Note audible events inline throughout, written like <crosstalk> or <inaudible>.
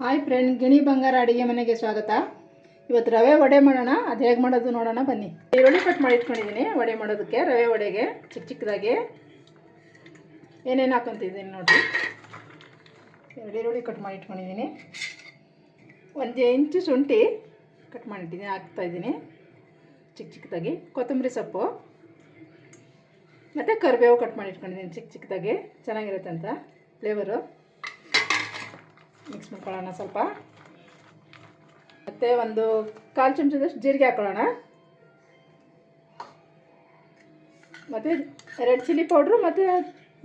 Hi friend ಗಿಣಿ ಬಂಗಾರ ಅಡುಗೆ ಮನೆಗೆ ಸ್ವಾಗತ. ಇವತ್ತು ರವೆ ವಡೆ ಮಾಡೋಣ, ಅದು ಹೇಗೆ ಮಾಡೋದು ನೋಡೋಣ ಬನ್ನಿ. ಈರುಳ್ಳಿ ಕಟ್ ಮಾಡಿ ಇಟ್ಕೊಂಡಿದ್ದೀನಿ ವಡೆ ಮಾಡೋದಕ್ಕೆ ರವೆ ವಡೆಗೆ ಚಿಕ್ಕ ಚಿಕ್ಕದಾಗಿ ಏನೇನು ಹಾಕೊತಿದ್ದೀನಿ ನೋಡಿ ಎರಡು ಈರುಳ್ಳಿ ಕಟ್ ಮಾಡಿ ಇಟ್ಕೊಂಡಿದ್ದೀನಿ ಒಂದು ಇಂಚು ಶುಂಠಿ ಕಟ್ ಮಾಡಿಟ್ಟಿದ್ದೀನಿ ಹಾಕ್ತಾಯಿದ್ದೀನಿ ಚಿಕ್ಕ ಚಿಕ್ಕದಾಗಿ, ಕೊತ್ತಂಬರಿ ಸೊಪ್ಪು. ಮತ್ತು ಕರಿಬೇವು ಕಟ್ ಮಾಡಿ ಇಟ್ಕೊಂಡಿದ್ದೀನಿ ಚಿಕ್ಕ ಚಿಕ್ಕದಾಗಿ. ಚೆನ್ನಾಗಿರುತ್ತೆ ಅಂತ ಫ್ಲೇವರು ಮಿಕ್ಸ್ ಮಾಡ್ಕೊಳ್ಳೋಣ ಸ್ವಲ್ಪ. ಮತ್ತು ಒಂದು ಕಾಲು ಚಮಚದಷ್ಟು ಜೀರಿಗೆ ಹಾಕೊಳ್ಳೋಣ. ಮತ್ತು ರೆಡ್ ಚಿಲ್ಲಿ ಪೌಡ್ರು ಮತ್ತು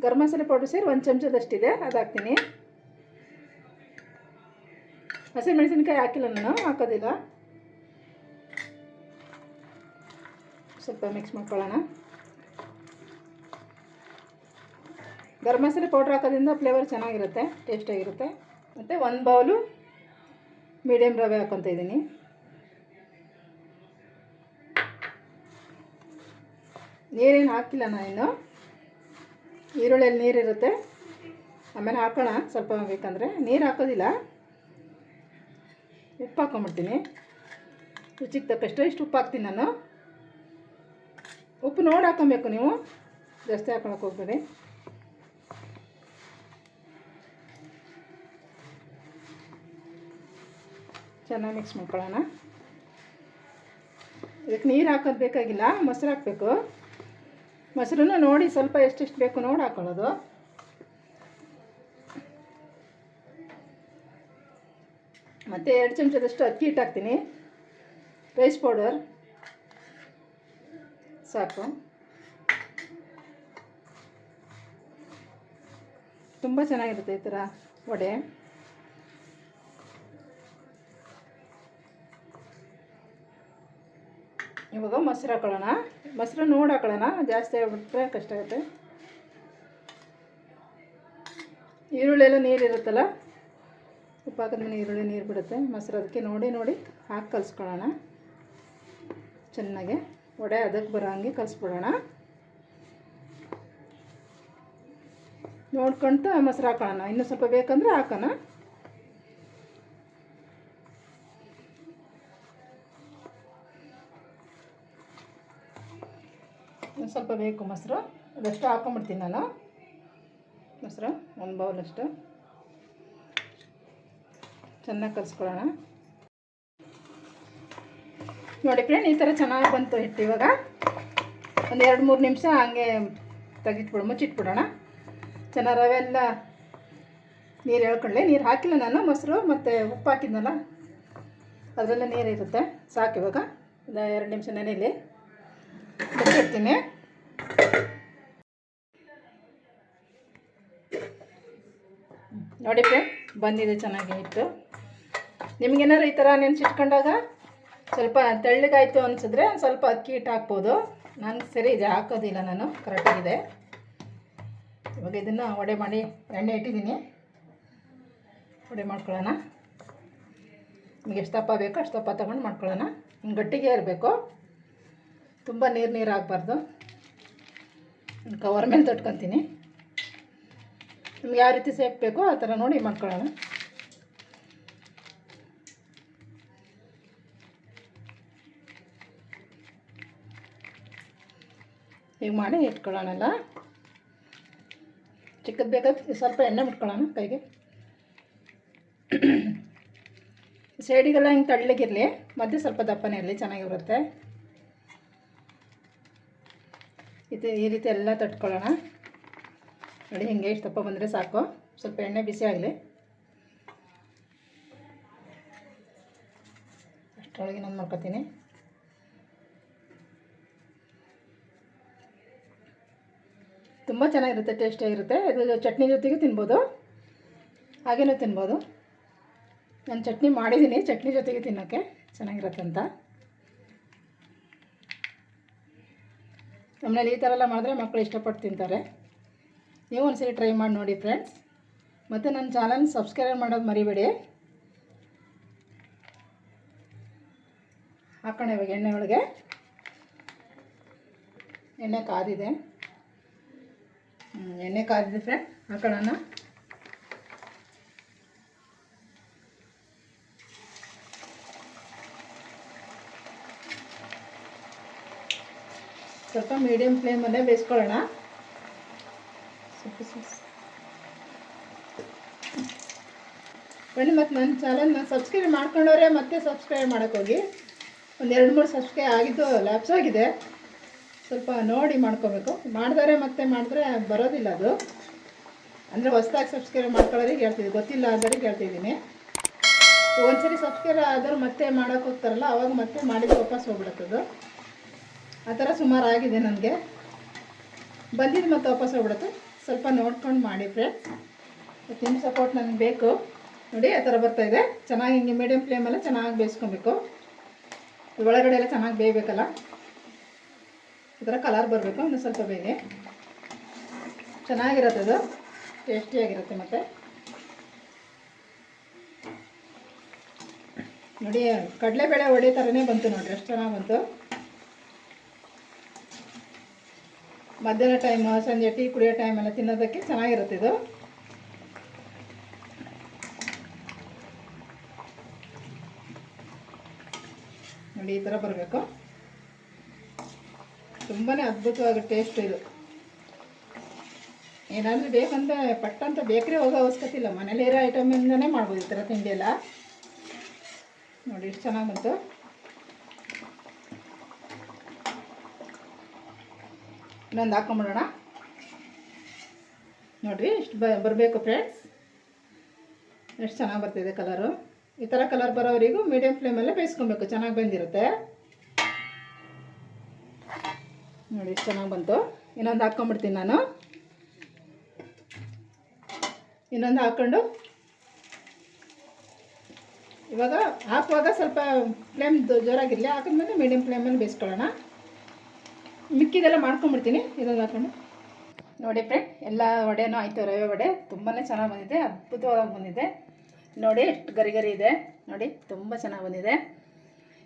ಗರಂ ಮಸಾಲೆ ಪೌಡ್ರ್ ಸೇರಿ ಒಂದು ಚಮಚದಷ್ಟಿದೆ. ಅದು ಹಾಕ್ತೀನಿ. ಹಸಿಮೆಣಸಿನ್ಕಾಯಿ ಹಾಕಿಲ್ಲ ನಾನು, ಹಾಕೋದಿಲ್ಲ. ಸ್ವಲ್ಪ ಮಿಕ್ಸ್ ಮಾಡ್ಕೊಳ್ಳೋಣ. ಗರಂ ಮಸಾಲೆ ಪೌಡ್ರ್ ಹಾಕೋದ್ರಿಂದ ಫ್ಲೇವರ್ ಚೆನ್ನಾಗಿರುತ್ತೆ ಟೇಸ್ಟಾಗಿರುತ್ತೆ ಮತ್ತು ಒಂದು ಬೌಲು ಮೀಡಿಯಮ್ ರವೆ ಹಾಕ್ಕೊತ ಇದ್ದೀನಿ. ನೀರೇನು ಹಾಕಿಲ್ಲ ನಾನು ಇನ್ನು. ಈರುಳ್ಳಿಯಲ್ಲಿ ನೀರಿರುತ್ತೆ. ಆಮೇಲೆ ಹಾಕೋಣ, ಸ್ವಲ್ಪ ಬೇಕಂದರೆ. ನೀರು ಹಾಕೋದಿಲ್ಲ. ಉಪ್ಪು ಹಾಕೊಂಬಿಡ್ತೀನಿ. ರುಚಿಗೆ ತಕ್ಕಷ್ಟು ಇಷ್ಟು ಉಪ್ಪು ಹಾಕ್ತೀನಿ ನಾನು. ಉಪ್ಪು ನೋಡಿ ಹಾಕೊಬೇಕು ನೀವು. ಜಾಸ್ತಿ ಹಾಕೊಳಕ್ಕೆ ಹೋಗ್ಬೇಡಿ. ಚೆನ್ನಾಗಿ ಮಿಕ್ಸ್ ಮಾಡ್ಕೊಳ್ಳೋಣ. ಇದಕ್ಕೆ ನೀರು ಹಾಕೋದು ಬೇಕಾಗಿಲ್ಲ, ಮೊಸರು ಹಾಕಬೇಕು. ಮೊಸರನ್ನ ನೋಡಿ ಸ್ವಲ್ಪ ಎಷ್ಟೆಷ್ಟು ಬೇಕು ನೋಡಿ ಹಾಕೊಳ್ಳೋದು. ಮತ್ತು ಎರಡು ಚಮಚದಷ್ಟು ಅಕ್ಕಿ ಹಿಟ್ಟು ಹಾಕ್ತೀನಿ ರೈಸ್ ಪೌಡರ್ ಸಾಕು. ತುಂಬ ಚೆನ್ನಾಗಿರುತ್ತೆ ಈ ಥರ ವಡೆ. ಇವಾಗ ಮೊಸರು ಹಾಕೊಳ್ಳೋಣ ಮೊಸರು ನೋಡಿ ಹಾಕೊಳ್ಳೋಣ ಜಾಸ್ತಿ ಆಗಿಬಿಟ್ರೆ ಕಷ್ಟ ಆಗುತ್ತೆ. ಈರುಳ್ಳಿ ನೀರಿರುತ್ತಲ್ಲ ಉಪ್ಪು ಹಾಕಿದ್ಮೇಲೆ ಈರುಳ್ಳಿ ನೀರು ಬಿಡುತ್ತೆ. ಮೊಸರು ಅದಕ್ಕೆ ನೋಡಿ ನೋಡಿ ಹಾಕಿ ಕಲಿಸ್ಕೊಳ್ಳೋಣ. ಚೆನ್ನಾಗೆ. ವಡೆ ಅದಕ್ಕೆ ಬರೋ ಹಂಗೆ ಕಲಿಸ್ಬಿಡೋಣ. ನೋಡ್ಕೊಳ್ತಾ ಮೊಸರು ಹಾಕೊಳ್ಳೋಣ ಇನ್ನೂ ಸ್ವಲ್ಪ ಬೇಕಂದ್ರೆ ಹಾಕೋಣ. ಸ್ವಲ್ಪ ಬೇಕು ಮೊಸರು. ಅದಷ್ಟು ಹಾಕೊಂಬಿಡ್ತೀನಿ ನಾನು. ಮೊಸರು, ಒಂದು ಬೌಲಷ್ಟು ಚೆನ್ನಾಗಿ ಕಲಿಸ್ಕೊಳ್ಳೋಣ. ನೋಡಿ ಫ್ರೆಂಡ್, ಈ ಥರ ಚೆನ್ನಾಗಿ ಬಂತು ಹಿಟ್ಟು ಇವಾಗ. ಒಂದು ಎರಡು ಮೂರು ನಿಮಿಷ ಹಂಗೆ ತೆಗಿಟ್ಬಿಡು ಮುಚ್ಚಿಟ್ಬಿಡೋಣ. ಚೆನ್ನಾಗಿ ರವೆ ಎಲ್ಲ ನೀರು ಹೇಳ್ಕೊಳ್ಳಿ ನೀರು ಹಾಕಿಲ್ಲ ನಾನು, ಮೊಸರು ಮತ್ತು ಉಪ್ಪು ಹಾಕಿದ್ನಲ್ಲ, ಅದರಲ್ಲೇ ನೀರು ಇರುತ್ತೆ. ಸಾಕು ಇವಾಗ. ಒಂದು ಎರಡು ನಿಮಿಷ ನೆನೆಯಲ್ಲಿ ಮುಚ್ಚಿಡ್ತೀನಿ. ನೋಡಿ ಫ್ರೆಂಡ್, ಬಂದಿದೆ, ಚೆನ್ನಾಗಿ ಇತ್ತು. ನಿಮಗೇನಾದ್ರು ಈ ಥರ ನೆನೆಸಿಟ್ಕೊಂಡಾಗ ಸ್ವಲ್ಪ ತೆಳ್ಳಗಾಯಿತು ಅನಿಸಿದ್ರೆ ಸ್ವಲ್ಪ ಅಕ್ಕಿ ಹಿಟ್ಟು ಹಾಕ್ಬೋದು. ನಾನು ಸರಿ ಇದೆ, ಹಾಕೋದಿಲ್ಲ ನಾನು ಕರೆಕ್ಟಾಗಿದೆ ಇವಾಗ ಇದನ್ನು ವಡೆ ಮಾಡಿ, ಎಣ್ಣೆ ಇಟ್ಟಿದ್ದೀನಿ. ವಡೆ ಮಾಡ್ಕೊಳ್ಳೋಣ. ನಿಮಗೆ ಎಷ್ಟು ದಪ್ಪ ಬೇಕೋ ಅಷ್ಟು ತೊಗೊಂಡು ಮಾಡ್ಕೊಳ್ಳೋಣ. ಹಿಂಗೆ ಗಟ್ಟಿಗೆ ಇರಬೇಕು. ತುಂಬ ನೀರು ನೀರು ಆಗಬಾರ್ದು ಕವರ್ ಮೇಲೆ ತೊಟ್ಕೊತೀನಿ. ನಿಮ್ಗೆ ಯಾವ ರೀತಿ ಸೇಫ್ ಬೇಕೋ ಆ ಥರ ನೋಡಿ ಮಾಡ್ಕೊಳ್ಳೋಣ. ಹೀಗೆ ಮಾಡಿ ಇಟ್ಕೊಳ್ಳೋಣಲ್ಲ. ಚಿಕ್ಕದು ಬೇಕಾದ ಸ್ವಲ್ಪ ಎಣ್ಣೆ ಮುಟ್ಕೊಳ್ಳೋಣ ಕೈಗೆ. <coughs> ಸೈಡಿಗೆಲ್ಲ ಹಿಂಗೆ ತಳ್ಳಗಿರಲಿ, ಮಧ್ಯೆ ಸ್ವಲ್ಪ ದಪ್ಪನೇ ಇರಲಿ, ಚೆನ್ನಾಗಿರುತ್ತೆ. ಇದು ಈ ರೀತಿ ಎಲ್ಲ ತಟ್ಕೊಳ್ಳೋಣ. ನೋಡಿ, ಹಿಂಗೆ ಇಷ್ಟು ದಪ್ಪ ಬಂದರೆ ಸಾಕು. ಸ್ವಲ್ಪ ಎಣ್ಣೆ ಬಿಸಿ ಆಗಲಿ. ಅಷ್ಟೊಳಗೆ ನಾನು ಮಾಡ್ಕೊತೀನಿ. ತುಂಬ ಚೆನ್ನಾಗಿರುತ್ತೆ ಟೇಸ್ಟಿಯಾಗಿರುತ್ತೆ ಇದು ಚಟ್ನಿ ಜೊತೆಗೆ ತಿನ್ಬೋದು. ಹಾಗೇನೂ ತಿನ್ಬೋದು. ನಾನು ಚಟ್ನಿ ಮಾಡಿದ್ದೀನಿ ಚಟ್ನಿ ಜೊತೆಗೆ ತಿನ್ನೋಕ್ಕೆ ಚೆನ್ನಾಗಿರುತ್ತೆ ಅಂತ ನಮ್ಮನೇಲಿ ಈ ಥರ ಎಲ್ಲ ಮಾಡಿದ್ರೆ ಮಕ್ಕಳು ಇಷ್ಟಪಟ್ಟು ತಿಂತಾರೆ. ನೀವು ಒಂದ್ಸರಿ ಟ್ರೈ ಮಾಡಿ ನೋಡಿ ಫ್ರೆಂಡ್ಸ್ ಮತ್ತು ನನ್ನ ಚಾನಲ್ ಸಬ್ಸ್ಕ್ರೈಬ್ ಮಾಡೋದು ಮರಿಬೇಡಿ. ಹಾಕೋಣ ಇವಾಗ ಎಣ್ಣೆ ಒಳಗೆ. ಎಣ್ಣೆ ಕಾದಿದೆ. ಎಣ್ಣೆ ಕಾದಿದೆ ಫ್ರೆಂಡ್ ಹಾಕೊಳ್ಳೋಣ ಸ್ವಲ್ಪ ಮೀಡಿಯಮ್ ಫ್ಲೇಮಲ್ಲೇ ಬೇಯಿಸ್ಕೊಳ್ಳೋಣ. ಬನ್ನಿ ಮತ್ತು ನನ್ನ ಚಾನಲ್ನ ಸಬ್ಸ್ಕ್ರೈಬ್ ಮಾಡ್ಕೊಂಡವ್ರೆ ಮತ್ತೆ ಸಬ್ಸ್ಕ್ರೈಬ್ ಮಾಡೋಕ್ಕೋಗಿ ಒಂದು ಎರಡು ಮೂರು ಸಬ್ಸ್ಕ್ರೈಬ್ ಆಗಿದ್ದು ಲ್ಯಾಪ್ಸ್ ಆಗಿದೆ. ಸ್ವಲ್ಪ ನೋಡಿ ಮಾಡ್ಕೋಬೇಕು. ಮಾಡಿದರೆ ಮತ್ತೆ ಮಾಡಿದ್ರೆ ಬರೋದಿಲ್ಲ ಅದು. ಅಂದರೆ ಹೊಸದಾಗಿ ಸಬ್ಸ್ಕ್ರೈಬ್ ಮಾಡ್ಕೊಳ್ಳೋರಿಗೆ ಹೇಳ್ತಿದ್ದೆ. ಗೊತ್ತಿಲ್ಲ ಅಂದರೆ ಹೇಳ್ತಿದ್ದೀನಿ. ಒಂದ್ಸರಿ ಸಬ್ಸ್ಕ್ರೈಬ್ ಆದರೂ ಮತ್ತೆ ಮಾಡೋಕ್ಕೋಗ್ತಾರಲ್ಲ ಅವಾಗ ಮತ್ತೆ ಮಾಡಿದ್ರೆ ವಾಪಸ್ ಹೋಗ್ಬಿಡುತ್ತದು. ಆ ಥರ ಸುಮಾರು ಆಗಿದೆ ನನಗೆ. ಬಂದಿದ್ದು ಮತ್ತೆ ವಾಪಸ್ ಹೋಗ್ಬಿಡುತ್ತೆ. ಸ್ವಲ್ಪ ನೋಡ್ಕೊಂಡು ಮಾಡಿ ಫ್ರೆಂಡ್ಸ್ ಮತ್ತು ನಿಮ್ಮ ಸಪೋರ್ಟ್ ನನಗೆ ಬೇಕು. ನೋಡಿ, ಆ ಥರ ಬರ್ತಾಯಿದೆ ಚೆನ್ನಾಗಿ ಹಿಂಗೆ ಮೀಡಿಯಮ್ ಫ್ಲೇಮಲ್ಲ ಚೆನ್ನಾಗಿ ಬೇಯಿಸ್ಕೊಬೇಕು. ಒಳಗಡೆ ಎಲ್ಲ ಚೆನ್ನಾಗಿ ಬೇಯಬೇಕಲ್ಲ? ಈ ಥರ ಕಲರ್ ಬರಬೇಕು. ಒಂದು ಸ್ವಲ್ಪ ಬೇಗ ಚೆನ್ನಾಗಿರುತ್ತೆ ಅದು. ಟೇಸ್ಟಿಯಾಗಿರುತ್ತೆ ಮತ್ತು. ನೋಡಿ, ಕಡಲೆಬೇಳೆ ಒಡೆ ಥರನೇ ಬಂತು ನೋಡಿರಿ. ಅಷ್ಟು ಚೆನ್ನಾಗಿ ಬಂತು. ಮಧ್ಯಾಹ್ನ ಟೈಮ್ ಸಂಜೆ ಟೀ ಕುಡಿಯೋ ಟೈಮೆಲ್ಲ ತಿನ್ನೋದಕ್ಕೆ ಚೆನ್ನಾಗಿರುತ್ತೆ ಇದು. ನೋಡಿ ಈ ಥರ ಬರಬೇಕು. ತುಂಬಾ ಅದ್ಭುತವಾಗಿ ಟೇಸ್ಟ್ ಇದು. ಏನಾದರೂ ಬೇಕಂದ್ರೆ ಪಟ್ಟಂತ ಬೇಕ್ರಿ ಹೋಗೋ ಅವಶ್ಯಕತೆ ಇಲ್ಲ. ಮನೇಲಿ ಇರೋ ಐಟಮಿಂದನೇ ಮಾಡ್ಬೋದು ಈ ಥರ ತಿಂಡಿ ಎಲ್ಲ. ನೋಡಿ ಇಷ್ಟು ಚೆನ್ನಾಗಿ ಬಂತು. ಇನ್ನೊಂದು ಹಾಕೊಂಬಿಡೋಣ ನೋಡಿರಿ ಇಷ್ಟು ಬ, ಬರಬೇಕು ಫ್ರೆಂಡ್ಸ್ ಎಷ್ಟು ಚೆನ್ನಾಗಿ ಬರ್ತಿದೆ ಕಲರು ಈ ಥರ ಕಲರ್ ಬರೋವರೆಗೂ ಮೀಡಿಯಮ್ ಫ್ಲೇಮಲ್ಲೇ ಬೇಯಿಸ್ಕೊಬೇಕು, ಚೆನ್ನಾಗಿ ಬಂದಿರುತ್ತೆ. ನೋಡಿ, ಎಷ್ಟು ಚೆನ್ನಾಗಿ ಬಂತು. ಇನ್ನೊಂದು ಹಾಕ್ಕೊಂಬಿಡ್ತೀನಿ ನಾನು. ಇನ್ನೊಂದು ಹಾಕ್ಕೊಂಡು ಇವಾಗ ಹಾಕುವಾಗ ಸ್ವಲ್ಪ ಫ್ಲೇಮ್ ಜೋರಾಗಿರಲಿ, ಹಾಕಿದ್ಮೇಲೆ ಮೀಡಿಯಮ್ ಫ್ಲೇಮಲ್ಲಿ ಬೇಯಿಸ್ಕೊಳ್ಳೋಣ. ಮಿಕ್ಕಿದೆಲ್ಲ ಮಾಡ್ಕೊಂಡ್ಬಿಡ್ತೀನಿ ಇದೊಂದು ಹಾಕೊಂಡು. ನೋಡಿ ಫ್ರೆಂಡ್ ಎಲ್ಲ ವಡೆನೂ ಆಯಿತು, ರವೆ ವಡೆ. ತುಂಬಾ ಚೆನ್ನಾಗಿ ಬಂದಿದೆ, ಅದ್ಭುತವಾಗಿ ಬಂದಿದೆ. ನೋಡಿ, ಎಷ್ಟು ಗರಿ ಗರಿ ಇದೆ. ನೋಡಿ, ತುಂಬ ಚೆನ್ನಾಗಿ ಬಂದಿದೆ.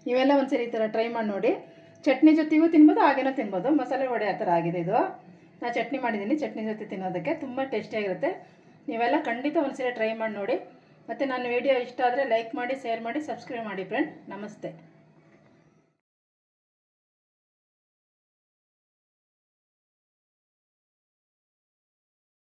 ನೀವೆಲ್ಲ ಒಂದ್ಸರಿ ಈ ಥರ ಟ್ರೈ ಮಾಡಿ ನೋಡಿ. ಚಟ್ನಿ ಜೊತೆಗೂ ತಿನ್ಬೋದು, ಹಾಗೇನೋ ತಿನ್ಬೋದು. ಮಸಾಲೆ ವಡೆ ಆ ಥರ ಆಗಿದೆ ಇದು. ನಾನು ಚಟ್ನಿ ಮಾಡಿದ್ದೀನಿ, ಚಟ್ನಿ ಜೊತೆ ತಿನ್ನೋದಕ್ಕೆ. ತುಂಬ ಟೇಸ್ಟಿಯಾಗಿರುತ್ತೆ ನೀವೆಲ್ಲ ಖಂಡಿತ ಒಂದ್ಸರಿ ಟ್ರೈ ಮಾಡಿ ನೋಡಿ. ಮತ್ತು ನನ್ನ ವಿಡಿಯೋ ಇಷ್ಟ ಆದರೆ ಲೈಕ್ ಮಾಡಿ ಶೇರ್ ಮಾಡಿ ಸಬ್ಸ್ಕ್ರೈಬ್ ಮಾಡಿ ಫ್ರೆಂಡ್ ನಮಸ್ತೆ.